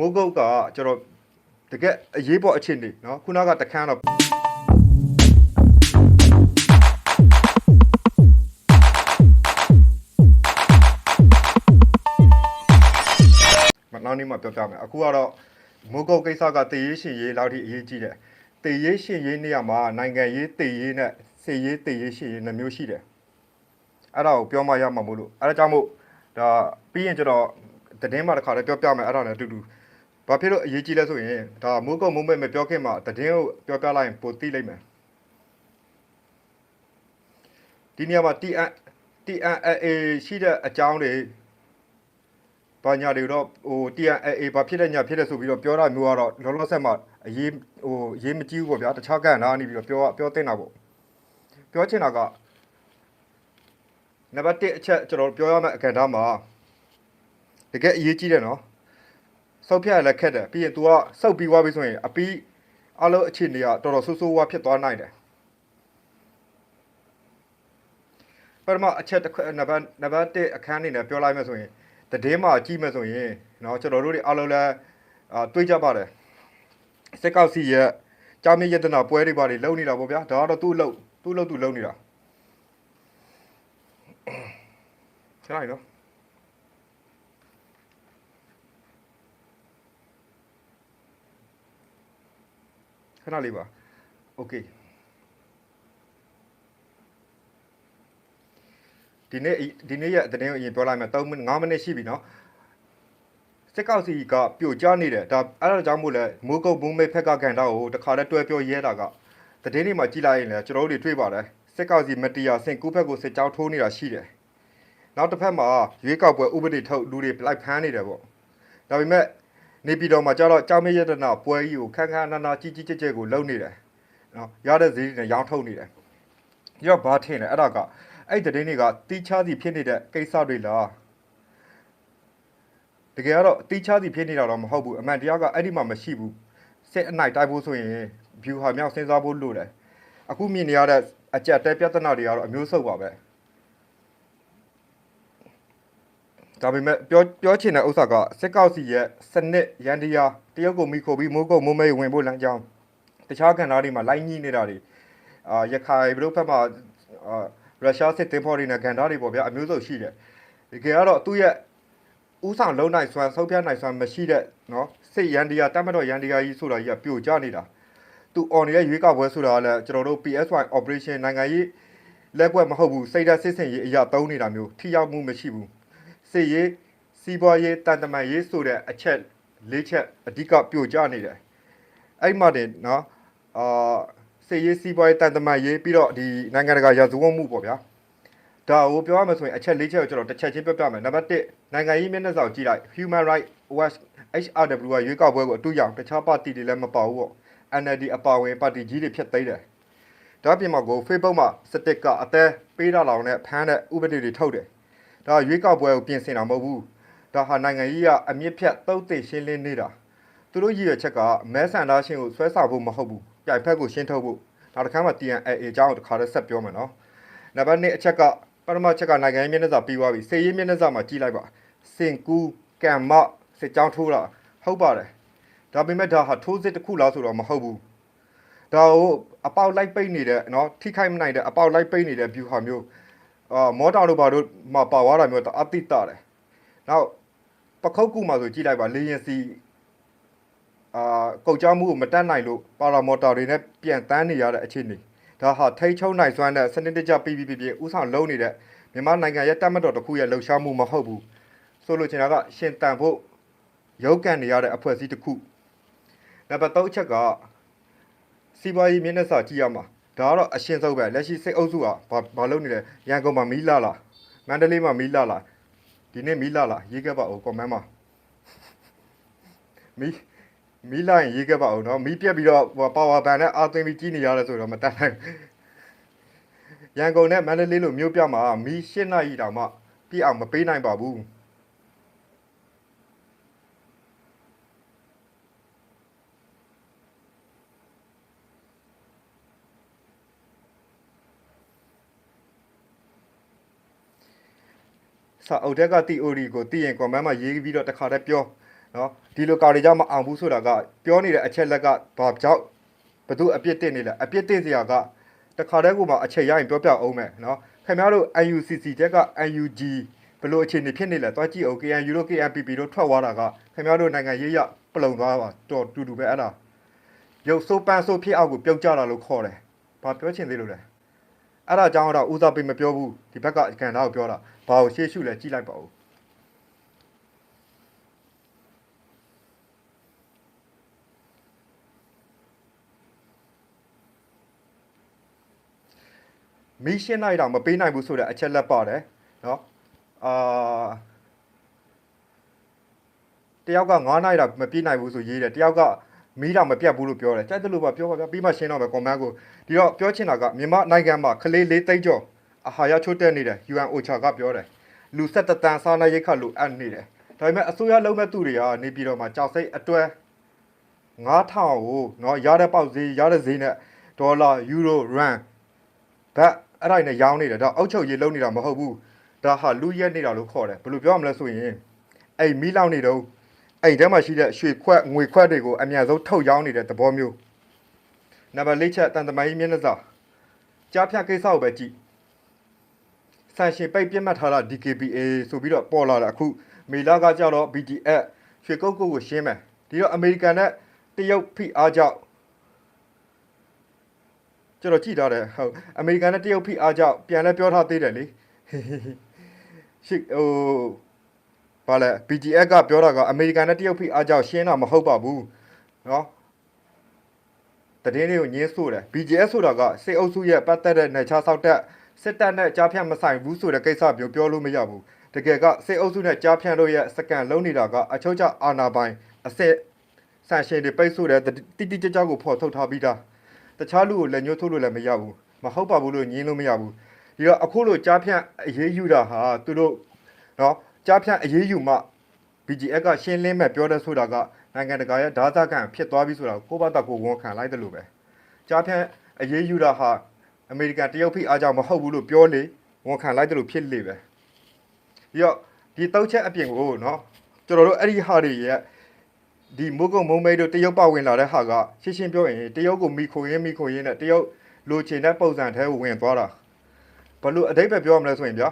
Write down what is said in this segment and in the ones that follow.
မိုးကုတ်ကကျွန်တော်တကယ်အရေးပေါ်အခြေအနေနော်ခုနကတခန်းတော့နောက်နေ့မှပြောပြမယ်အခုကတော့မိုးကုတ်ကိစ္စကတည်ရေးရှင်ရေးလောက်ထိအရေးကြီးတယ်တည်ရေးရှင်ရေးနေရာမှာနိုင်ငံရေးတည်ရေးနဲ့စေရေးတည်ရေးရှင်ရေးနှမျိုးရှိတယ်အဲ့ဒါကိုပြောမှရမှာမို့လို့အဲ့ဒါကြောင့်မို့ဒါပြီးရင်ကျတော့တည်င်းမှာတစ်ခါလည်းပြောပြမယ်အဲ့ဒါလည်းအတူတူ ဘာဖြစ်လို့အရေးကြီးလဲဆိုရင်ဒါမိုးကုတ်မိုးမဲ့မပြောခင်မှာသတင်းကိုပြောပြလိုက်ရင်ပိုသိလိမ့်မယ်ဒီနေရာမှာ TN TNAA ရှိတဲ့အကြောင်းတွေဘာညာတွေတော့ဟို TNAA ဘာဖြစ်တဲ့ညာဖြစ်တဲ့ဆိုပြီးတော့ပြောတာမျိုးကတော့လောလောဆယ်မှာအရေးဟိုအရေးမကြီးဘူးပေါ့ဗျာတခြားကန်နာနေပြီးတော့ပြောပြောတင်တာပေါ့ပြောချင်တာကနံပါတ်1အချက်ကျွန်တော်ပြောရမယ့်အခါသားမှာတကယ်အရေးကြီးတယ်နော် စောက်ဖြတ်ရလည်းခက်တယ်ပြီးရင် तू ကစောက်ပြီးသွားပြီဆိုရင်အပီးအလုံးအခြေအနေကတော်တော်ဆိုးဆိုးဝါးဖြစ်သွားနိုင်တယ်ပထမအချက်တစ်ခွနံပါတ်နံပါတ်1အခန်းအနေနဲ့ပြောလိုက်မယ်ဆိုရင် တည်င်းမှာကြည့်မယ်ဆိုရင်เนาะကျွန်တော်တို့တွေအားလုံးလည်းအာတွေးကြပါတယ်စစ်ကောက်စီရဲ့ကြောင်းမြင့်ရတနာပွဲတွေပါတွေလုံနေတာပေါ့ဗျာဒါကတော့သူ့လုံသူ့လုံသူ့လုံနေတာချလိုက်နော် ခဏလေးပါโอเคဒီနေ့ဒီနေ့ရဲ့သတင်းကိုအရင်ပြောလိုက်မယ်3မိနစ်5မိနစ်ရှိပြီเนาะစစ်ကောက်စီကပြိုကျနေတယ်ဒါအဲ့ဒါကြောင့်မို့လဲမိုးကုတ်ဘုံမိတ်ဖက်ကကန်တော့ကိုတခါတည်းတွဲပြောရဲတာကသတင်းတွေမှာကြည့်လိုက်ရင်လည်းကျွန်တော်တို့တွေတွေ့ပါတယ်စစ်ကောက်စီမတီယာစင်ကူးဖက်ကိုစစ်ကြောင်းထိုးနေတာရှိတယ်နောက်တစ်ဖက်မှာရွေးကောက်ပွဲဥပဒေထုတ်လူတွေလိုက်ဖမ်းနေတယ်ပေါ့ဒါပေမဲ့ နေပြည်တော်မှာကျတော့ကြောင်မရတနာပွဲကြီးကိုခန်းခန်းနာနာကြီးကြီးကျယ်ကျယ်ကိုလုပ်နေတယ်နော်ရတဲ့ဈေးတွေနဲ့ရောင်းထုတ်နေတယ်ပြီးတော့ဘာထင်လဲအဲ့ဒါကအဲ့ဒီသတင်းတွေကတီးခြားစီဖြစ်နေတဲ့ကိစ္စတွေလားတကယ်ကတော့တီးခြားစီဖြစ်နေတာတော့မဟုတ်ဘူးအမှန်တရားကအဲ့ဒီမှာမရှိဘူးစစ်အနိုင်တိုက်ဖို့ဆိုရင် view ဟာမြောက်စဉ်းစားဖို့လိုတယ်အခုမြင်နေရတဲ့အကြက်တဲပြဿနာတွေကတော့အမျိုးစုံပါပဲ ဒါပေမဲ့ပြောပြောချင်တဲ့ဥစ္စာကစစ်ကောက်စီရဲ့စနစ်ရန်တရားတရုတ်ကိုမိခိုပြီးမိုးကုတ်မိုးမဲဝင်ဖို့လမ်းကြောင်းတခြားကဏ္ဍတွေမှာလိုက်ညှိနေတာတွေအာရခိုင်ဘလို့ဖက်မှာအာရုရှားစစ်တင်ဖော်တွေနဲ့ဂန်ဓာတွေပေါ့ဗျာအမျိုးစုံရှိတယ်တကယ်ကတော့သူ့ရဲ့ဥဆောင်လုံးနိုင်စွမ်းဆုံးဖြတ်နိုင်စွမ်းမရှိတဲ့နော်စစ်ရန်ဒီယာတတ်မတော်ရန်ဒီယာကြီးဆိုတာကြီးကပြိုကျနေတာသူအော်နေတဲ့ရွေးကောက်ပွဲဆိုတာကလည်းကျွန်တော်တို့ PSY operation နိုင်ငံရေးလက်ကွက်မဟုတ်ဘူးစိတ်ဓာတ်စစ်စင်ရေးအရာသုံးနေတာမျိုးထိရောက်မှုမရှိဘူး စစ်ရေးစီးပွားရေးတန်တမာရေးဆိုတဲ့အချက်လေးချက်အဓိကပြိုကျနေတယ်အဲ့မှတင်နော်အာစေရေးစီးပွားရေးတန်တမာရေးပြီးတော့ဒီနိုင်ငံတကာရာဇဝတ်မှုပေါ့ဗျာဒါကိုပြောရမယ်ဆိုရင်အချက်၄ချက်ကိုကျွန်တော်တစ်ချက်ချင်းပြောပြမယ်နံပါတ်1နိုင်ငံရေးမျက်နှာစာကိုကြည့်လိုက် Human Right Watch HRW ကရွေးကောက်ပွဲကိုအတူရောင်တခြားပါတီတွေလည်းမပါဘူးပေါ့ NLD အပါဝင်ပါတီကြီးတွေဖြစ်သိမ်းတယ်ဒါပြင်မှာကို Facebook မှာစတစ်ကအသေးပေးတာလောင်နဲ့ဖမ်းတဲ့ဥပဒေတွေထုတ်တယ် ဒါရွေးကောက်ပွဲကိုပြင်ဆင်တာမဟုတ်ဘူးဒါဟာနိုင်ငံရေးကအမြင့်ဖြတ်တုတ်သိရှင်းလင်းနေတာသူတို့ရည်ရွယ်ချက်ကမဲဆန္ဒရှင်ကိုဆွဲဆောင်ဖို့မဟုတ်ဘူးပြိုင်ဖက်ကိုရှင်းထုတ်ဖို့နောက်တစ်ခါမှ TNA အကြောင်းကိုတစ်ခါတည်းဆက်ပြောမယ်နော်နံပါတ်2အချက်ကပထမချက်ကနိုင်ငံရေးမျက်နှာစာပြီးသွားပြီစေရေးမျက်နှာစာမှာကြည့်လိုက်ပါစင်ကူးကံမစစ်ကြောင်းထိုးတာဟုတ်ပါတယ်ဒါပေမဲ့ဒါဟာထိုးစစ်တစ်ခုလားဆိုတော့မဟုတ်ဘူးဒါကိုအပေါက်လိုက်ပိတ်နေတဲ့နော်ထိခိုက်မနိုင်တဲ့အပေါက်လိုက်ပိတ်နေတဲ့ view ဟာမျိုး အာမော်တာတို့ဘာတို့မှာပါသွားတာမျိုးတော့အတိတ်တာတယ်နောက်ပခုတ်ကူမှာဆိုကြည့်လိုက်ပါလေရင်စီအာကုတ်ကြောင်းမှုကိုမတက်နိုင်လို့ပါရာမော်တာတွေနဲ့ပြန်တန်းနေရတဲ့အခြေအနေဒါဟာထိတ်ချုံနိုင်စွမ်းတဲ့စနစ်တကျပြပြပြပြဥဆောင်လုံးနေတဲ့မြန်မာနိုင်ငံရဲ့တပ်မတော်တစ်ခုရဲ့လှုပ်ရှားမှုမဟုတ်ဘူးဆိုလိုချင်တာကရှင်တန်ဖို့ရုပ်ကန်နေရတဲ့အဖွဲ့အစည်းတစ်ခုနံပါတ်3အချက်ကစီးပွားရေးမျက်နှာစာကြည့်ရမှာ ဒါကတော့အရှင်းဆုံးပဲလက်ရှိစိတ်အုပ်စုကဘာဘာလုပ်နေလဲရန်ကုန်မှာမီးလာလားမန္တလေးမှာမီးလာလားဒီနေ့မီးလာလားရေးခဲ့ပါဦးကွန်မန့်မှာမီးမီးလာရင်ရေးခဲ့ပါဦးနော်မီးပြက်ပြီးတော့ပါဝါဘန်နဲ့အာသွင်းပြီးကြီးနေရတယ်ဆိုတော့မတတ်နိုင်ရန်ကုန်နဲ့မန္တလေးလိုမြို့ပြမှာမီး၈နာရီတောင်မှပြည့်အောင်မပေးနိုင်ပါဘူး စာအုပ်တက်က theory ကိုသိရင် comment မှာရေးပြီးတော့တစ်ခါတည်းပြောနော်ဒီလိုကာတွေကြောင့်မအောင်ဘူးဆိုတာကပြောနေတဲ့အချက်လက်ကဘာကြောင့်ဘသူအပြစ်တင်နေလဲအပြစ်တင်စရာကတခါတည်းကမှအချက်ရရင်ပြောပြအောင်မယ်နော်ခင်ဗျားတို့ UCC တက်က UNG ဘလို့အခြေအနေဖြစ်နေလဲတွားကြည့်အောင် KNU တို့ KNPP တို့ထွက်သွားတာကခင်ဗျားတို့နိုင်ငံရေးရပလုံသွားပါတော်တူတူပဲအဲ့ဒါရုပ်ဆိုးပန်းဆိုးဖြစ်အောင်ကိုပြုတ်ကြတာလို့ခေါ်တယ်ဘာပြောချင်သေးလို့လဲ အဲ့ဒါကြောင့်တော့ဦးစားပေးမပြောဘူးဒီဘက်ကကန်သားကိုပြောတာဘာကိုရှေ့ရှုလဲကြည့်လိုက်ပါဦးမီးရှင်းလိုက်တော့မပေးနိုင်ဘူးဆိုတဲ့အချက်လက်ပါတယ်နော်အာတယောက်က9နိုင်တော့မပြည့်နိုင်ဘူးဆိုရေးတယ်တယောက်က မီးတော့မပြတ်ဘူးလို့ပြောတယ်ကြိုက်တယ်လို့ပါပြောပါဗျာပြီးမှရှင်းတော့မယ် comment ကိုဒီတော့ပြောချင်တာကမြန်မာနိုင်ငံမှာကလေးလေးသိန်းကျော်အာဟာရချိုးတက်နေတယ် UN OCHA ကပြောတယ်လူဆက်တတန်စားနာရိတ်ခတ်လိုအပ်နေတယ်ဒါပေမဲ့အစိုးရလုံးမဲ့သူတွေကနေပြည်တော်မှာကြောက်စိတ်အတွဲ9000ကိုနော်ရတဲ့ပေါက်ဈေးရတဲ့ဈေးနဲ့ဒေါ်လာယူရိုရန်ဘတ်အဲ့ဒါနဲ့ရောင်းနေတယ်ဒါအောက်ချုပ်ရေးလုံးနေတာမဟုတ်ဘူးဒါဟာလူရက်နေတာလို့ခေါ်တယ်ဘယ်လိုပြောရမလဲဆိုရင်အဲ့မီးလောင်နေတော့ အဲ့ထဲမှာရှိတဲ့ရွှေခွက်ငွေခွက်တွေကိုအများဆုံးထုတ်ရောင်းနေတဲ့သဘောမျိုးနံပါတ်၄ချက်တန်တမိုင်းမျက်နှာစာကြားဖြတ်ကိစ္စကိုပဲကြည့်ဆန်ရှင်ပိတ်ပြတ်မှတ်ထားတာ DKBA ဆိုပြီးတော့ပေါ်လာတာအခုမေလာကကြောက်တော့ BTS ရွှေကုတ်ကုတ်ကိုရှင်းမယ်ဒီတော့အမေရိကန်နဲ့တရုတ်ဖိအားကြောင့်ကျွန်တော်ကြည့်ထားတယ်ဟုတ်အမေရိကန်နဲ့တရုတ်ဖိအားကြောင့်ပြန်လဲပြောထားသေးတယ်လေရှိဟို ဘာလဲ BGF ကပြောတာကအမေရိကန်နဲ့တရုတ်ဖိအားကြောင့်ရှင်းတာမဟုတ်ပါဘူးနော်တည်င်းတွေကိုညင်းဆိုတယ် BGF ဆိုတာကစစ်အုပ်စုရဲ့ပတ်သက်တဲ့နယ်ခြားစောက်တက်စစ်တပ်နဲ့ကြားဖြတ်မဆိုင်ဘူးဆိုတဲ့ကိစ္စမျိုးပြောလို့မရဘူးတကယ်ကစစ်အုပ်စုနဲ့ကြားဖြတ်တို့ရဲ့စကန်လုံးနေတာကအချို့ကျအာနာပိုင်အစစ်ဆန်ရှင်တွေပိတ်ဆို့တဲ့တိတိကျကျကိုဖော်ထုတ်ထားပြီးသားတခြားလူကိုလက်ညှိုးထိုးလို့လည်းမရဘူးမဟုတ်ပါဘူးလို့ညင်းလို့မရဘူးဒီတော့အခုလိုကြားဖြတ်အရေးယူတာဟာသူတို့နော် ကြားဖြန့်အရေးယူမှ BGF ကရှင်းလင်းမဲ့ပြောတဲ့ဆိုတာကနိုင်ငံတကာရဲ့ဓာတ်ကန်ဖြစ်သွားပြီဆိုတာကိုကိုယ့်ဘာသာကိုယ်ဝန်ခံလိုက်တယ်လို့ပဲကြားဖြန့်အရေးယူတာဟာအမေရိကန်တရုတ်ဖိအားကြောင့်မဟုတ်ဘူးလို့ပြောလေဝန်ခံလိုက်တယ်လို့ဖြစ်လေပဲဒီတော့ဒီတောက်ချက်အပြင်ကိုနော်ကျွန်တော်တို့အဲ့ဒီဟာတွေရဲ့ဒီမိုးကုံမုံမိတ်တို့တရုတ်ပါဝင်လာတဲ့ဟာကရှင်းရှင်းပြောရင်တရုတ်ကိုမိခိုရင်းမိခိုရင်းနဲ့တရုတ်လိုချင်တဲ့ပုံစံထဲကိုဝင်သွားတာဘလို့အတိတ်ပဲပြောရမလဲဆိုရင်ဗျာ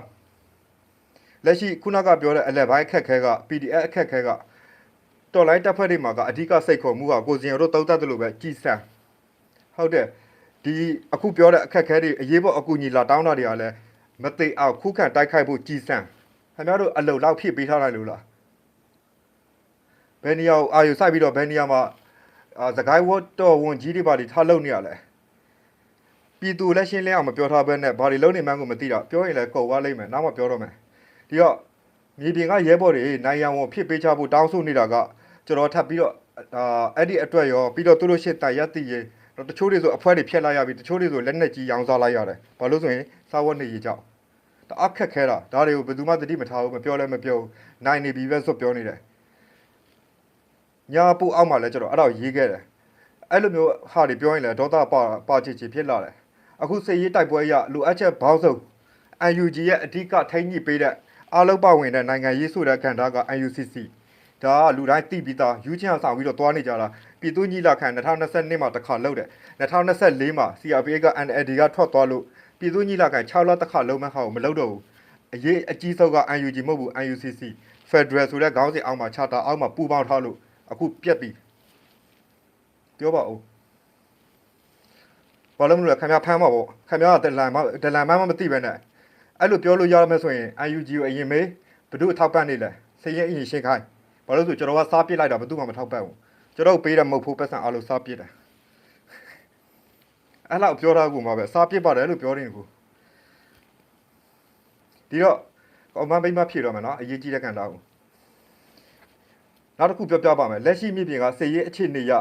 လက်ရှိခုနကပြောတဲ့အလက်ပိုင်းအခက်ခဲက PDF အခက်ခဲကတော်လိုင်းတပ်ဖွဲ့တွေမှာကအဓိကစိတ်ခေါ်မှုကကိုစင်ရတို့တောက်တတ်တယ်လို့ပဲကြည်စံဟုတ်တယ်ဒီအခုပြောတဲ့အခက်ခဲတွေအရေးပေါ်အကူအညီလာတောင်းတာတွေကလည်းမသိအောင်ခုခံတိုက်ခိုက်ဖို့ကြည်စံခင်ဗျားတို့အလုံလောက်ဖြစ်ပေးထားလိုက်လို့လားဘယ်နေရာကိုအာယူစိုက်ပြီးတော့ဘယ်နေရာမှာအာစကိုင်းဝတ်တော်ဝန်ကြီးတွေပါတွေထားလုံနေရလဲပြည်သူလက်ရှင်းလင်းအောင်မပြောထားဘဲနဲ့ဘာတွေလုံနေမှန်းကိုမသိတော့ပြောရင်လည်းကုန်သွားလိမ့်မယ်နောက်မှပြောတော့မယ် ဒီတော့မြေပြင်ကရဲဘော်တွေနိုင်ရန်ဝန်ဖြစ်ပေးချဖို့တောင်းဆိုနေတာကကျွန်တော်ထပ်ပြီးတော့အာအဲ့ဒီအတွက်ရောပြီးတော့သူတို့ရှစ်တိုင်ရက်တည်ရေတချို့တွေဆိုအဖွဲတွေဖြတ်လိုက်ရပြီတချို့တွေဆိုလက်နဲ့ကြီးရောင်းစားလိုက်ရတယ်ဘာလို့ဆိုရင်စားဝတ်နေရေးကြောက်တအားခက်ခဲတာဒါတွေကိုဘယ်သူမှသတိမထားဘူးမပြောလည်းမပြောဘူးနိုင်နေပြီပဲဆိုပြောနေတယ်ညာပူအောက်မှာလဲကျွန်တော်အဲ့ဒါကိုရေးခဲ့တယ်အဲ့လိုမျိုးဟာတွေပြောရင်လည်းဒေါသပါပါချစ်ချစ်ဖြစ်လာတယ်အခုစေရေးတိုက်ပွဲရလူအပ်ချက်ဘောင်းစုံ UNG ရဲ့အဓိကထိန်းညှိပေးတဲ့ အားလုံးပါဝင်တဲ့နိုင်ငံရေးဆိုတဲ့ခံတာက UNCC ဒါကလူတိုင်းသိပြီးသားယူချင်အောင်ဆောင်ပြီးတော့တွားနေကြတာပြည်သူညီလာခံ2022မှာတစ်ခါလုပ်တယ်2024မှာ CRPA က NLD ကထွက်သွားလို့ပြည်သူညီလာခံ6လတစ်ခါလုံးမဲ့ဟာကိုမလုပ်တော့ဘူးအရေးအကြီးဆုံးက UNG မဟုတ်ဘူး UNCC Federal ဆိုတဲ့ခေါင်းစဉ်အောက်မှာ charter အောက်မှာပူးပေါင်းထားလို့အခုပြက်ပြီပြောပါဦးဘာလို့မလို့လဲခင်ဗျားဖမ်းမှာပေါ့ခင်ဗျားကဒလန်မဒလန်မမသိပဲနဲ့ အဲ့လိုပြောလို့ရရမယ်ဆိုရင် UNG ကိုအရင်မေးဘ누구ထောက်ပံ့နေလဲစရင်အရင်ရှင်းခိုင်းဘာလို့ဆိုကျွန်တော်ကစားပစ်လိုက်တာဘယ်သူမှမထောက်ပံ့ဘူးကျွန်တော်ပေးတယ်မဟုတ်ဘူးပတ်စံအားလုံးစားပစ်တယ်အဲ့လောက်ပြောတာကူမှာပဲစားပစ်ပါတယ်လို့ပြောနေကူဒီတော့ကောင်မဘိမဖြေတော့မယ်နော်အရေးကြီးတဲ့ကန်တာကိုနောက်တစ်ခုပြောပြပါမယ်လက်ရှိမြေပြင်ကစေရေးအခြေအနေရ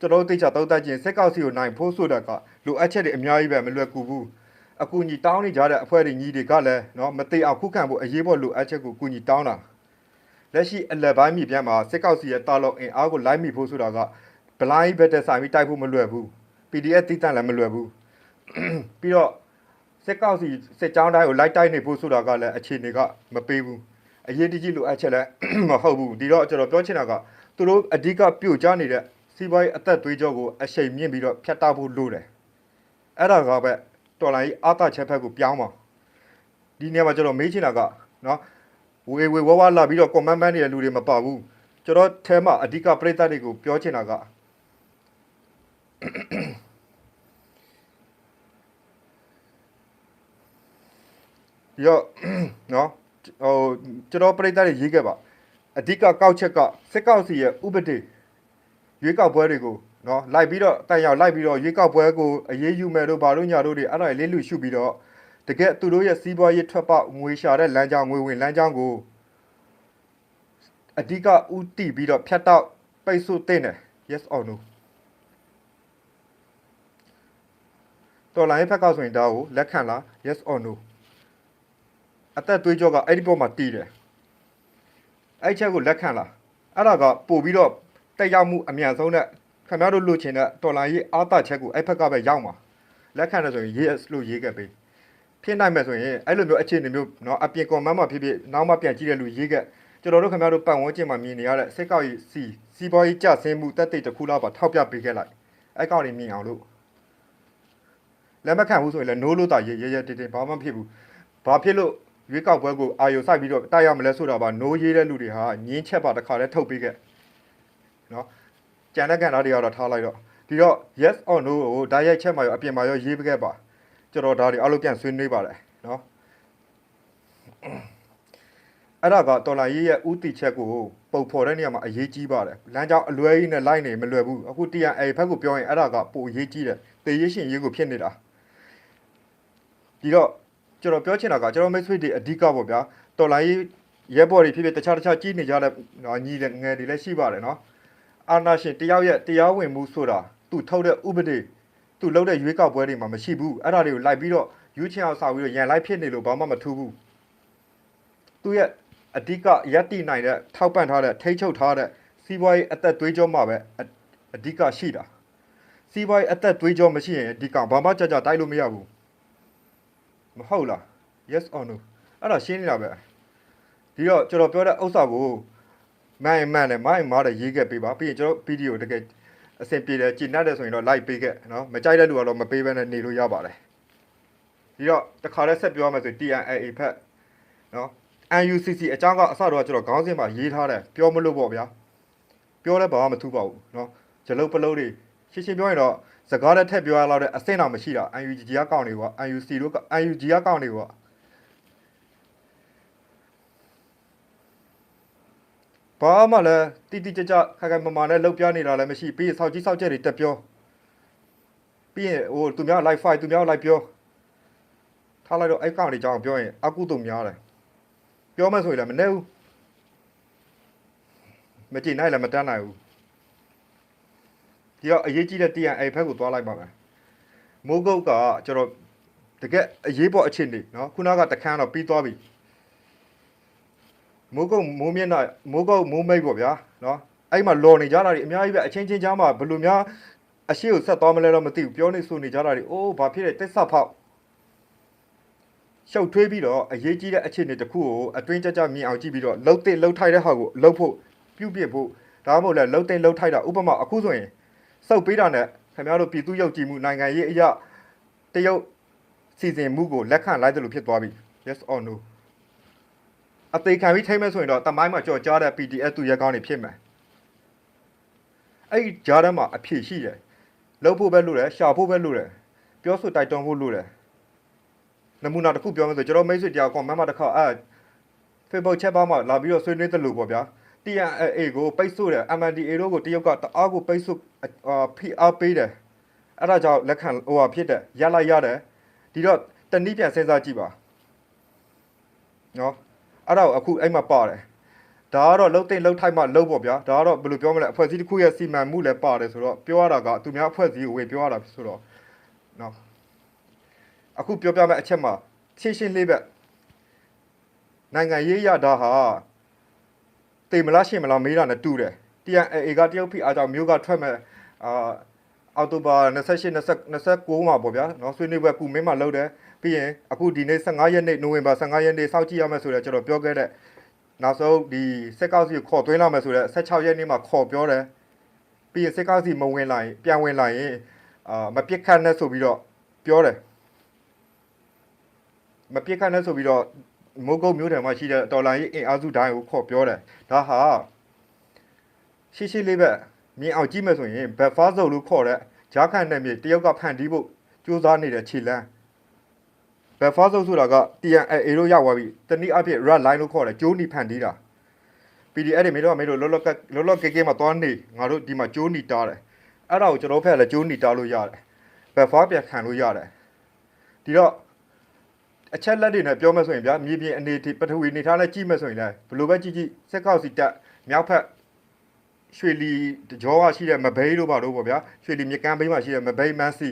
ကျွန်တော်တို့သိချသုံးသပ်ခြင်းစက်ကောက်စီကိုနိုင်ဖို့ဆိုတာကလိုအပ်ချက်တွေအများကြီးပဲမလွယ်ကူဘူး အကူအညီတောင်းနေကြတဲ့အဖွဲ့တွေညီတွေကလည်းနော်မသိအောင်ခုခံဖို့အရေးပေါ်လိုအပ်ချက်ကိုအကူအညီတောင်းတာလက်ရှိအလက်ပိုင်းမြေပြန်မှာစစ်ကောက်စီရဲ့တာလောက်အင်အားကိုလိုက်မိဖို့ဆိုတာကဘလိုင်းဘက်တက်ဆိုင်ပြီးတိုက်ဖို့မလွယ်ဘူး PDF တိတန့်လည်းမလွယ်ဘူးပြီးတော့စစ်ကောက်စီစစ်ကြောင်းတိုင်းကိုလိုက်တိုက်နေဖို့ဆိုတာကလည်းအခြေအနေကမပေးဘူးအရေးတကြီးလိုအပ်ချက်လည်းမဟုတ်ဘူးဒီတော့ကျွန်တော်ပြောချင်တာကသူတို့အဓိကပြုတ်ကျနေတဲ့စီးပွားရေးအသက်သွေးကြောကိုအချိန်မြင့်ပြီးတော့ဖျက်တောက်ဖို့လိုတယ်အဲ့ဒါကပဲ တော်လိုင်းအာသာချက်ဖက်ကိုပြောင်းပါဒီနေရာမှာကျွန်တော်မေးချင်တာကနော်ဝေဝေဝဝလာပြီးတော့ comment ပန်းနေတဲ့လူတွေမပါဘူးကျွန်တော်အဲမှာအဓိကပြိတ္တတွေကိုပြောချင်တာကပြီးတော့နော်ဟိုကျွန်တော်ပြိတ္တတွေရေးခဲ့ပါအဓိကကောက်ချက်ကစစ်ကောက်စီရဲ့ဥပဒေရွေးကောက်ပွဲတွေကို နော်လိုက်ပြီးတော့တိုင်ရောက်လိုက်ပြီးတော့ရွေးကောက်ပွဲကိုအရေးယူမယ်တို့ဘာလို့ညာတို့တွေအဲ့ဒါလေးလူရှုပြီးတော့တကယ်သူတို့ရဲ့စီးပွားရေးထွက်ပေါက်ငွေရှာတဲ့လမ်းကြောင်းငွေဝင်လမ်းကြောင်းကိုအဓိကဥတီပြီးတော့ဖြတ်တောက်ပိတ်ဆို့တဲ့တယ် yes or no တော်လိုင်းဖက်ကဆိုရင်ဒါကိုလက်ခံလား yes or no အသက်သွေးကြောကအဲ့ဒီပေါ်မှာတီးတယ်အဲ့ချက်ကိုလက်ခံလားအဲ့ဒါကပို့ပြီးတော့တက်ရောက်မှုအမြန်ဆုံးတဲ့ ခင်ဗျားတို့လိုချင်တဲ့တော်လိုင်းရေးအားတချက်ကိုအဲ့ဖက်ကပဲရောက်မှာလက်ခံတယ်ဆိုရင် yes လို့ရေးခဲ့ပေးဖြစ်နိုင်မယ်ဆိုရင်အဲ့လိုမျိုးအခြေအနေမျိုးเนาะအပြင် comment မှာဖြစ်ဖြစ်နောက်မှပြန်ကြည့်တဲ့လူရေးခဲ့ကျွန်တော်တို့ခင်ဗျားတို့ပတ်ဝန်းကျင်မှာမြင်နေရတဲ့စိတ်ကောက်ရေးစီစီးပွားရေးကြဆင်းမှုတက်တိတ်တစ်ခုလောက်ပါထောက်ပြပေးခဲ့လိုက်အဲ့ကောက်တွေမြင်အောင်လို့လက်မခံဘူးဆိုရင်လည်း no လို့တာရေးရဲရဲတင်းတင်းဘာမှမဖြစ်ဘူးဘာဖြစ်လို့ရွေးကောက်ပွဲကိုအာရုံစိုက်ပြီးတော့တိုက်ရမလဲဆိုတာပါ no ရေးတဲ့လူတွေဟာငင်းချက်ပါတစ်ခါတည်းထုတ်ပေးခဲ့နော် ကြံတဲ့ကန်သားတွေကတော့ထားလိုက်တော့ဒီတော့ yes or no ကိုဓာတ်ရိုက်ချက်မှာရောအပြင်မှာရောရေးပေးခဲ့ပါကျွန်တော်ဒါတွေအလုပ်ပြန်ဆွေးနွေးပါတယ်နော်အဲ့ဒါကတော်လာရေးရဲ့ဥတီချက်ကိုပုံဖော်တဲ့နေရာမှာအရေးကြီးပါတယ်လမ်းကြောင်းအလွဲကြီးနဲ့လိုက်နေမလွယ်ဘူးအခု TNA ဘက်ကိုပြောရင်အဲ့ဒါကပိုအရေးကြီးတယ်တေးရရှင်ရေးကိုဖြစ်နေတာဒီတော့ကျွန်တော်ပြောချင်တာကကျွန်တော်မိတ်ဆွေတွေအဓိကပေါ့ဗျာတော်လာရေးရဲဘော်တွေဖြစ်ဖြစ်တခြားတခြားကြီးနေကြတဲ့နော်ညီတဲ့ငယ်တွေလည်းရှိပါတယ်နော် အာနာရှင်တယောက်ရဲ့တရားဝင်မှုဆိုတာသူထုတ်တဲ့ဥပဒေသူလုပ်တဲ့ရွေးကောက်ပွဲတွေမှာမရှိဘူးအဲ့ဒါတွေကိုလိုက်ပြီးတော့ယူချင်အောင်စာပြီးတော့ရန်လိုက်ဖြစ်နေလို့ဘာမှမထူးဘူးသူရဲ့အဓိကရက်တီနိုင်တဲ့ထောက်ပံ့ထားတဲ့ထိတ်ချုပ်ထားတဲ့စီးပွားရေးအသက်သွေးကြောမှာပဲအအဓိကရှိတာစီးပွားရေးအသက်သွေးကြောမရှိရင်ဒီကောင်ဘာမှကြကြတိုက်လို့မရဘူးမဟုတ်လား yes or no အဲ့ဒါရှင်းနေတာပဲဒီတော့ကျွန်တော်ပြောတဲ့ဥစ္စာကို မှန်မှန်နဲ့မိုင်းမားတဲ့ရေးခဲ့ပေးပါပြီးရင်ကျွန်တော်ဗီဒီယိုတကယ်အဆင်ပြေတယ်ကြည်နတ်တယ်ဆိုရင်တော့ like ပေးခဲ့နော်မကြိုက်တဲ့လူကတော့မပေးဘဲနဲ့နေလို့ရပါတယ်ပြီးတော့တခါလဲဆက်ပြောရမယ်ဆို TNA ဖက်နော် UNCC အကြောင်းကအစတော့ကျွန်တော်ခေါင်းစဉ်မှာရေးထားတယ်ပြောမလို့ပေါ့ဗျာပြောလဲဘာမှမထူးပါဘူးနော်ဂျလုတ်ပလုတ်တွေရှင်းရှင်းပြောရင်တော့စကားနဲ့ထက်ပြောရတော့အဆင့်တော့မရှိတာ UNGG ကကောင်းနေပေါ့ UNC တို့ UNG ကကောင်းနေပေါ့ ဘာမှလည်းတိတိကျကျခိုင်ခိုင်မာမာနဲ့လောက်ပြနေတာလည်းမရှိပြီးစောက်ကြီးစောက်ကျက်တွေတက်ပြောပြီးရင်ဟိုသူများ live file သူများ live ပြောထားလိုက်တော့အဲ့ကောင်တွေကြောင်းပြောရင်အကုသို့များတယ်ပြောမှဆိုရင်လည်းမနေဘူးမကြည့်နိုင်လည်းမတန်းနိုင်ဘူးဒီတော့အရေးကြီးတဲ့တရားအဲ့ဖက်ကိုသွားလိုက်ပါမယ်မိုးကုတ်ကကျွန်တော်တကယ်အရေးပေါ်အခြေအနေနော်ခုနကတခန်းတော့ပြီးသွားပြီ မိုးကုတ်မိုးမျက်နှာမိုးကုတ်မိုးမိတ်ပေါ့ဗျာနော်အဲ့မှာလော်နေကြတာတွေအများကြီးပဲအချင်းချင်းကြားမှာဘယ်လိုများအရှိကိုဆက်သွားမလဲတော့မသိဘူးပြောနေဆိုနေကြတာတွေအိုးဘာဖြစ်လဲတက်ဆက်ဖောက်ရှုပ်ထွေးပြီးတော့အရေးကြီးတဲ့အခြေအနေတစ်ခုကိုအတွင်းကြကြမြင်အောင်ကြည့်ပြီးတော့လှုပ်တဲ့လှုပ်ထိုက်တဲ့ဟာကိုလှုပ်ဖို့ပြုပြဖို့ဒါမှမဟုတ်လည်းလှုပ်တဲ့လှုပ်ထိုက်တာဥပမာအခုဆိုရင်စောက်ပေးတာနဲ့ခင်ဗျားတို့ပြည်သူ့ရုပ်ကြည်မှုနိုင်ငံရေးအရာတရုတ်စီစဉ်မှုကိုလက်ခံလိုက်တယ်လို့ဖြစ်သွားပြီ yes or no အသေးခံပြီးထိမ့်မဲ့ဆိုရင်တော့တမိုင်းမှာကြော်ကြားတဲ့ PDF သူရဲကောင်းနေဖြစ်မယ်အဲ့ဒီကြားထဲမှာအဖြစ်ရှိတယ်လှုပ်ဖို့ပဲလို့တယ်ရှာဖို့ပဲလို့တယ်ပြောဆိုတိုက်တွန်းဖို့လို့တယ်နမူနာတစ်ခုပြောမယ်ဆိုကျွန်တော်မိတ်ဆွေတယောက် comment မှာတစ်ခါအဲ Facebook chat ပါမှာလာပြီးတော့ဆွေးနွေးတယ်လို့ပေါ့ဗျာ TNA ကိုပိတ်ဆို့တယ် MNDA တို့ကိုတရုတ်ကတအားကိုပိတ်ဆို့အာဖိအားပေးတယ်အဲ့ဒါကြောင့်လက်ခံဟိုဟာဖြစ်တယ်ရလိုက်ရတယ်ဒီတော့တနည်းပြန်စဉ်းစားကြည့်ပါနော် အဲ့ဒါကိုအခုအဲ့မှာပါတယ်ဒါကတော့လှုပ်သိမ့်လှုပ်ထိုက်မှလှုပ်ပေါ့ဗျာဒါကတော့ဘယ်လိုပြောမလဲအဖွဲ့အစည်းတစ်ခုရဲ့စီမံမှုလည်းပါတယ်ဆိုတော့ပြောရတာကသူများအဖွဲ့အစည်းကိုဝင်ပြောရတာဆိုတော့နော်အခုပြောပြမယ့်အချက်မှာရှင်းရှင်းလေးပဲနိုင်ငံရေးရတာဟာတိမ်မလားရှင်းမလားမေးတာနဲ့တူတယ် TNA ကတရုတ်ဖိအားကြောင့်မြို့ကထွက်မဲ့အာအောက်တိုဘာ28 29မှာပေါ့ဗျာနော်ဆွေးနွေးပွဲကုမင်းမှာလုပ်တယ် ပြီးရင်အခုဒီနေ့15ရက်နေ့နိုဝင်ဘာ15ရက်နေ့စောင့်ကြည့်ရမယ်ဆိုတော့ကျွန်တော်ပြောခဲ့တဲ့နောက်ဆုံးဒီစက်ကောက်စီကိုခေါ်သွင်းလာမယ်ဆိုတော့16ရက်နေ့မှာခေါ်ပြောတယ်ပြီးရင်စက်ကောက်စီမဝင်လာရင်ပြန်ဝင်လာရင်အာမပြစ်ခတ်နဲ့ဆိုပြီးတော့ပြောတယ်မပြစ်ခတ်နဲ့ဆိုပြီးတော့မိုးကုတ်မျိုးတယ်မှာရှိတဲ့တော်လိုင်းအင်အားစုတိုင်းကိုခေါ်ပြောတယ်ဒါဟာရှိရှိလေးပဲမြင်အောင်ကြည့်မယ်ဆိုရင်ဘက်ဖားစုပ်လို့ခေါ်တဲ့ဂျားခန်နဲ့မြေတယောက်ကဖန်တီးဖို့ကြိုးစားနေတဲ့ခြေလမ်း ဘယ်ဖားဆုပ်ဆိုတာက TNA လို့ရောက်သွားပြီတနည်းအားဖြင့် red line လို့ခေါ်တယ်ကျိုးနီဖန်တီးတာ PDF တွေမင်းတို့ကမင်းတို့လောလောကလောလောကေကေမှာသွားနေငါတို့ဒီမှာကျိုးနီတားတယ်အဲ့ဒါကိုကျွန်တော်ဖက်လည်းကျိုးနီတားလို့ရတယ်ဘယ်ဖားပြန်ခံလို့ရတယ်ဒီတော့အချက်လက်တွေနဲ့ပြောမယ်ဆိုရင်ဗျာမြေပြင်အနေထိပထဝီနေထားနဲ့ကြည့်မယ်ဆိုရင်လည်းဘယ်လိုပဲကြည့်ကြည့်စက်ကောက်စီတက်မြောက်ဖက်ရွှေလီကြောကရှိတဲ့မဘိန်းတို့ပါတော့ပေါ့ဗျာရွှေလီမြကန်းဘိန်းမှာရှိတဲ့မဘိန်းမန်းစီ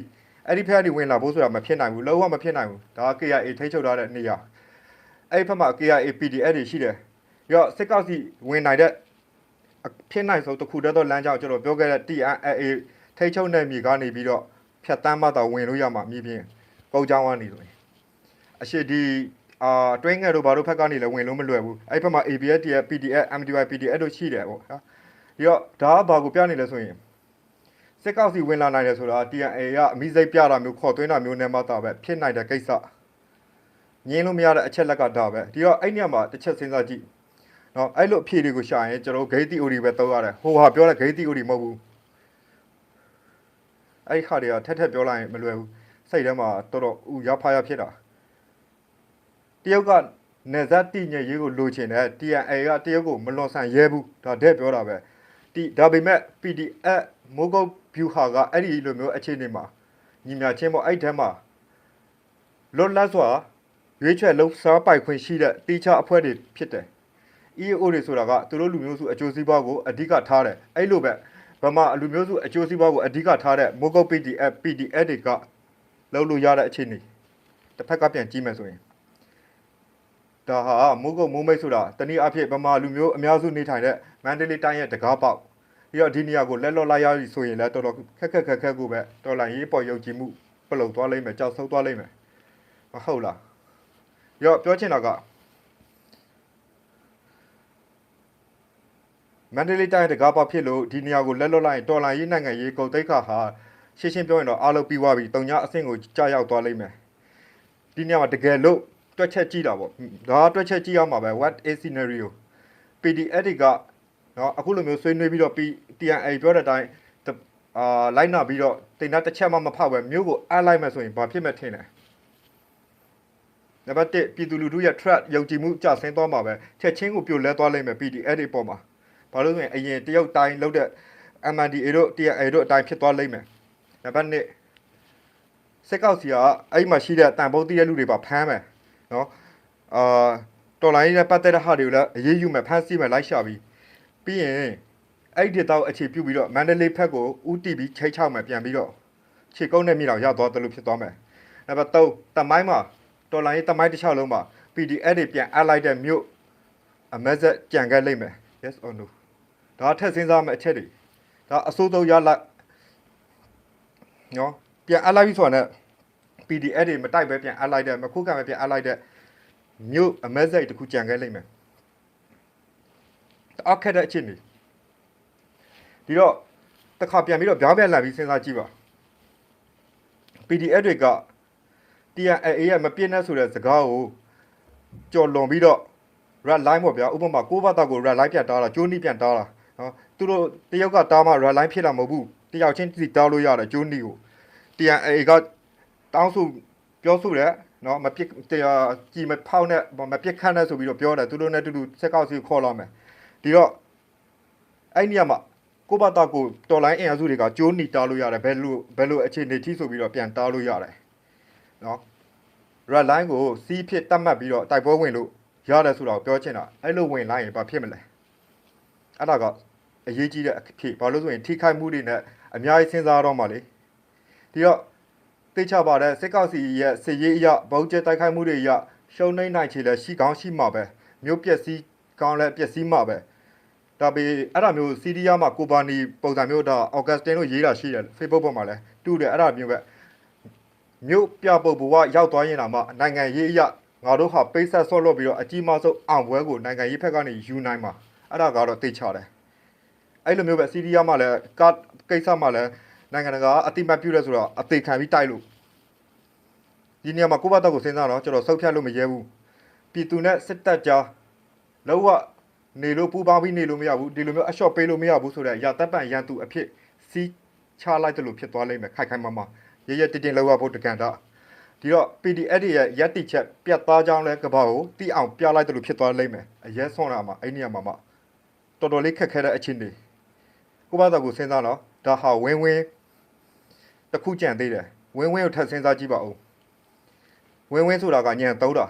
အဲ့ဒီဖက်ကနေဝင်လာဖို့ဆိုတာမဖြစ်နိုင်ဘူးလုံးဝမဖြစ်နိုင်ဘူးဒါက KIA ထိချုပ်ထားတဲ့နေရာအဲ့ဒီဖက်မှာ KIA PDF တွေရှိတယ်ပြီးတော့စစ်ကောက်စီဝင်နိုင်တဲ့အဖြစ်နိုင်ဆုံးတစ်ခုတည်းသောလမ်းကြောင်းကျွန်တော်ပြောခဲ့တဲ့ TNA ထိချုပ်တဲ့မြေကနေပြီးတော့ဖြတ်တန်းမှတော့ဝင်လို့ရမှာမြေပြင်ပုံချောင်းကနေဆိုရင်အရှိဒီအာတွင်းငယ်တို့ဘာတို့ဖက်ကနေလည်းဝင်လို့မလွယ်ဘူးအဲ့ဒီဖက်မှာ ABS TF PDF MDY PDF တို့ရှိတယ်ပေါ့ဟာပြီးတော့ဒါကဘာကိုပြနေလဲဆိုရင် စစ်ကောက်စီဝင်လာနိုင်တယ်ဆိုတာ TNA ကအမိစိတ်ပြတာမျိုးခေါ်သွင်းတာမျိုးနဲ့မှသာပဲဖြစ်နိုင်တဲ့ကိစ္စငင်းလို့မရတဲ့အချက်လက်ကဒါပဲဒီတော့အဲ့ညမှာတစ်ချက်စဉ်းစားကြည့်နော်အဲ့လိုအဖြေတွေကိုရှာရင်ကျွန်တော် gate theory ပဲသုံးရတယ်ဟိုဟာပြောတဲ့ gate theory မဟုတ်ဘူးအဲ့ဒီခါတွေကထက်ထက်ပြောလိုက်ရင်မလွယ်ဘူးစိတ်ထဲမှာတော်တော်ဥရဖားရဖြစ်တာတရုတ်ကနေဇတ်တိညရေးကိုလိုချင်တယ် TNA ကတရုတ်ကိုမလွန်ဆန်ရဲဘူးဒါတဲ့ပြောတာပဲဒီဒါပေမဲ့ PDF မိုးကုတ် view ဟာကအဲ့ဒီလိုမျိုးအခြေအနေမှာညီမြချင်းပေါ့အဲ့ထဲမှာလွတ်လပ်စွာရွေးချယ်လုံးစားပိုက်ခွင့်ရှိတဲ့တီချာအဖွဲ့တွေဖြစ်တယ် EAO တွေဆိုတာကသူတို့လူမျိုးစုအကျိုးစီးပွားကိုအဓိကထားတယ်အဲ့လိုပဲဗမာလူမျိုးစုအကျိုးစီးပွားကိုအဓိကထားတဲ့မိုးကုတ် PDF PDF တွေကလုံးလို့ရတဲ့အခြေအနေတစ်ဖက်ကပြန်ကြည့်မယ်ဆိုရင်ဒါဟာမိုးကုတ်မိုးမိတ်ဆိုတာတနည်းအားဖြင့်ဗမာလူမျိုးအများစုနေထိုင်တဲ့မန္တလေးတိုင်းရဲ့တကားပေါက် ပြီးတော့ဒီနေရာကိုလက်လော့လိုက်ရပြီဆိုရင်လည်းတော်တော်ခက်ခက်ခက်ခက်ကိုပဲတော်လိုင်းရေးပေါ်ယုံကြည်မှုပလုံသွားလိမ့်မယ်ကြောက်ဆုပ်သွားလိမ့်မယ်မဟုတ်လားပြီးတော့ပြောချင်တာကမန္တလေးတိုင်းတကားပေါက်ဖြစ်လို့ဒီနေရာကိုလက်လော့လိုက်ရင်တော်လိုင်းရေးနိုင်ငံရေးကုန်တိတ်ခါဟာရှင်းရှင်းပြောရင်တော့အားလုံးပြီးသွားပြီတုံညာအဆင့်ကိုကြာရောက်သွားလိမ့်မယ်ဒီနေရာမှာတကယ်လို့တွက်ချက်ကြည့်တာပေါ့ဒါကတွက်ချက်ကြည့်ရမှာပဲ what is scenario PDF တွေက နော်အခုလိုမျိုးဆွေးနွေးပြီးတော့ပြီး TNA ပြောတဲ့အတိုင်းတအာလိုက်နာပြီးတော့တင်တာတစ်ချက်မှမဖောက်ပဲမျိုးကိုအပ်လိုက်မှဆိုရင်ဘာဖြစ်မဲ့ထင်လဲနံပါတ်1ပြည်သူလူထုရဲ့ threat ယုံကြည်မှုကျဆင်းသွားမှာပဲချက်ချင်းကိုပြိုလဲသွားလိမ့်မယ် PDF တွေပေါ်မှာဘာလို့ဆိုရင်အရင်တရုတ်တိုင်းလောက်တဲ့ MNDA တို့ TNA တို့အတိုင်းဖြစ်သွားလိမ့်မယ်နံပါတ်2စက်ကောက်စီကအဲ့မှာရှိတဲ့တန်ဖိုးတီးတဲ့လူတွေပါဖမ်းမယ်နော်အာတော်လိုင်းနဲ့ပတ်သက်တဲ့ဟာတွေကိုလည်းအရေးယူမယ်ဖမ်းဆီးမယ်လိုက်ရှာပြီး ပြီးရင်အဲ့ဒီတော့အခြေပြုပြီးတော့မန္တလေးဘက်ကိုဥတီပြီးချိတ်ချောက်မယ်ပြန်ပြီးတော့ခြေကုန်းနဲ့မြေတောင်ရောက်သွားတယ်လို့ဖြစ်သွားမယ်။နံပါတ်3တမိုင်းမှာတော်လိုင်းရေးတမိုင်းတစ်ချောင်းလုံးမှာ PDF တွေပြန်အပ်လိုက်တဲ့မြို့အမက်ဆက်ကြံခဲ့လိမ့်မယ် yes or no ဒါထက်စဉ်းစားမယ့်အချက်တွေဒါအစိုးဆုံးရလိုက်နော်ပြန်အပ်လိုက်ပြီဆိုတာနဲ့ PDF တွေမတိုက်ပဲပြန်အပ်လိုက်တဲ့မခုခံပဲပြန်အပ်လိုက်တဲ့မြို့အမက်ဆက်တစ်ခုကြံခဲ့လိမ့်မယ် အောက်ခက်တဲ့အခြေအနေဒီတော့တစ်ခါပြန်ပြီးတော့ပြောင်းပြန်လာပြီးစဉ်းစားကြည့်ပါ PDF တွေက TNA ရဲ့မပြည့်နဲ့ဆိုတဲ့စကားကိုကြော်လွန်ပြီးတော့ red line ပေါ့ဗျာဥပမာကိုဘတ်တာကို red line ပြန်တားတာကျိုးနီပြန်တားတာနော်သူတို့တယောက်ကတားမှ red line ဖြစ်တာမဟုတ်ဘူးတယောက်ချင်းစီတားလို့ရတယ်ကျိုးနီကို TNA ကတောင်းဆိုပြောဆိုတယ်နော်မပြစ်တရားကြည်မဖောက်နဲ့မပြစ်ခန့်နဲ့ဆိုပြီးတော့ပြောတယ်သူတို့နဲ့တူတူစက်ကောက်စီကိုခေါ်လာမယ် ဒီတော့အဲ့နေရာမှာကိုဘတာကိုတော်လိုင်းအင်အားစုတွေကကျိုးနီတားလို့ရတယ်ဘယ်လိုဘယ်လိုအခြေအနေထိဆိုပြီးတော့ပြန်တားလို့ရတယ်နော် red line ကိုစီးဖြစ်တတ်မှတ်ပြီးတော့တိုက်ပွဲဝင်လို့ရတယ်ဆိုတော့ပြောချင်တာအဲ့လိုဝင်လိုက်ရင်ဘာဖြစ်မလဲအဲ့ဒါကအရေးကြီးတဲ့အဖြစ်ဘာလို့ဆိုရင်ထိခိုက်မှုတွေနဲ့အများကြီးစဉ်းစားတော့မှလေဒီတော့သိချပါတယ်စစ်ကောက်စီရဲ့စစ်ရေးအရဘုံကျဲတိုက်ခိုက်မှုတွေအရရှုံးနှိမ့်နိုင်ချေလဲရှိကောင်းရှိမှာပဲမြို့ပျက်စီးကောင်းလဲပျက်စီးမှာပဲ ဒါပေအဲ့ဒါမျိုးစီးရီးယားမှာကိုပါနီပုံစံမျိုးဒါအော်ဂတ်စတင်တို့ရေးတာရှိတယ် Facebook ပေါ်မှာလဲတူတယ်အဲ့ဒါမျိုးပဲမြို့ပြပုတ်ဘဝရောက်သွားရင်တော့မှနိုင်ငံရေးအရငါတို့ဟာပိတ်ဆက်ဆော့လို့ပြီးတော့အကြီးမားဆုံးအောင်ပွဲကိုနိုင်ငံရေးဘက်ကနေယူနိုင်မှာအဲ့ဒါကတော့သိချတယ်အဲ့လိုမျိုးပဲစီးရီးယားမှာလည်းကကိစ္စမှာလည်းနိုင်ငံတကာအတိမတ်ပြုရဲဆိုတော့အသေးခံပြီးတိုက်လို့ဒီနေရာမှာကိုယ့်ဘာတော့ကိုစဉ်းစားတော့ကျွန်တော်ဆုတ်ဖြတ်လို့မရဲဘူးပြည်သူနဲ့စစ်တပ်ကြားလုံးဝ နေလို့ပူပေါင်းပြီးနေလို့မရဘူးဒီလိုမျိုးအလျှော့ပေးလို့မရဘူးဆိုတော့ရာတပ်ပံရန်သူအဖြစ်စီးချလိုက်တယ်လို့ဖြစ်သွားလိမ့်မယ်ခိုက်ခိုက်မမရရတည်တည်လောက်ရဖို့တကန်တာဒီတော့ PDF ရဲ့ရက်တိချက်ပြတ်သားကြောင်းလဲကဘာကိုတိအောင်ပြလိုက်တယ်လို့ဖြစ်သွားလိမ့်မယ်အရက်ဆွန်လာမှာအဲ့နေရာမှာမှတော်တော်လေးခက်ခဲတဲ့အခြေအနေကိုဘာသာကိုစဉ်းစားတော့ဒါဟာဝင်းဝင်းတစ်ခုကြံသေးတယ်ဝင်းဝင်းကိုထပ်စဉ်းစားကြည့်ပါဦးဝင်းဝင်းဆိုတာကညံသုံးတာ